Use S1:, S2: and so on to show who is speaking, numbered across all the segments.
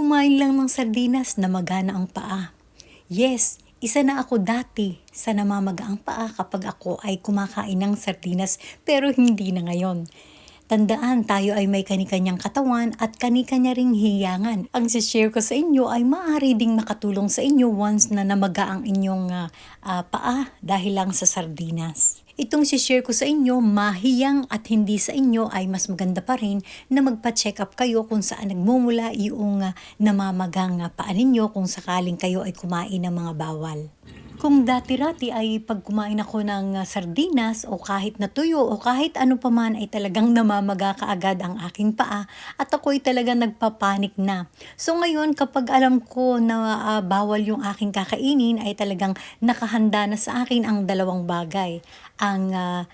S1: kumain lang ng sardinas na magana ang paa. Yes, isa na ako dati sa namamaga ang paa kapag ako ay kumakain ng sardinas pero hindi na ngayon. Tandaan, tayo ay may kanikanyang katawan at kanikanya ring hiyangan. Ang share ko sa inyo ay maaari ding makatulong sa inyo once na namaga ang inyong ah, ah, paa dahil lang sa sardinas. Itong share ko sa inyo, mahiyang at hindi sa inyo ay mas maganda pa rin na magpa-check up kayo kung saan nagmumula yung ah, namamagang ah, paa ninyo kung sakaling kayo ay kumain ng mga bawal. Kung dati-rati ay pag kumain ako ng uh, sardinas o kahit na tuyo o kahit ano pa man ay talagang namamaga kaagad ang aking paa at ako ay talagang nagpapanik na. So ngayon kapag alam ko na uh, bawal yung aking kakainin ay talagang nakahanda na sa akin ang dalawang bagay. Ang uh,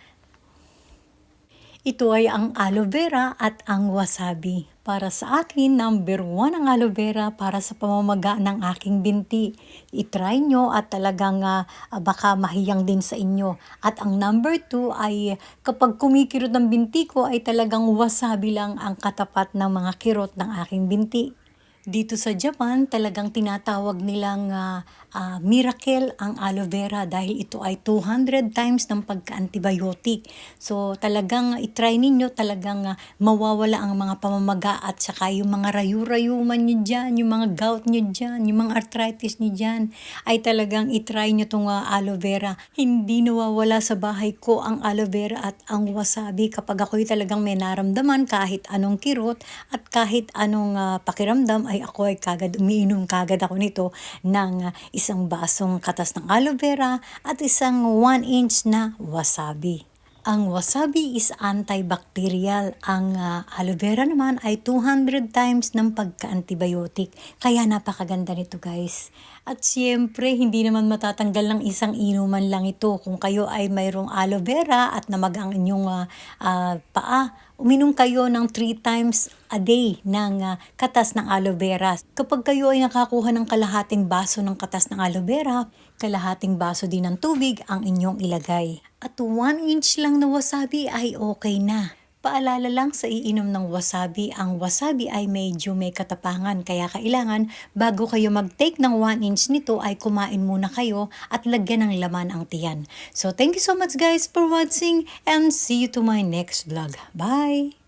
S1: ito ay ang aloe vera at ang wasabi. Para sa akin, number one ang aloe vera para sa pamamaga ng aking binti. I-try nyo at talagang uh, baka mahiyang din sa inyo. At ang number two ay kapag kumikirot ng binti ko ay talagang wasabi lang ang katapat ng mga kirot ng aking binti. Dito sa Japan, talagang tinatawag nilang uh, uh, miracle ang aloe vera dahil ito ay 200 times ng pagka-antibiotic. So talagang itry ninyo, talagang uh, mawawala ang mga pamamaga at saka yung mga rayu-rayuman nyo dyan, yung mga gout nyo dyan, yung mga arthritis nyo dyan, ay talagang itry nyo itong uh, aloe vera. Hindi nawawala sa bahay ko ang aloe vera at ang wasabi kapag ako'y talagang may naramdaman kahit anong kirot at kahit anong uh, pakiramdam ay ay ako ay kagad umiinom kagad ako nito ng isang basong katas ng aloe vera at isang 1 inch na wasabi. Ang wasabi is antibacterial. Ang uh, aloe vera naman ay 200 times ng pagka-antibiotic. Kaya napakaganda nito guys. At siyempre, hindi naman matatanggal ng isang inuman lang ito. Kung kayo ay mayroong aloe vera at namag ang inyong uh, uh, paa, uminom kayo ng 3 times a day ng uh, katas ng aloe vera. Kapag kayo ay nakakuha ng kalahating baso ng katas ng aloe vera, kalahating baso din ng tubig ang inyong ilagay. At 1 inch lang na wasabi ay okay na. Paalala lang sa iinom ng wasabi, ang wasabi ay medyo may katapangan kaya kailangan bago kayo mag-take ng 1 inch nito ay kumain muna kayo at lagyan ng laman ang tiyan. So thank you so much guys for watching and see you to my next vlog. Bye!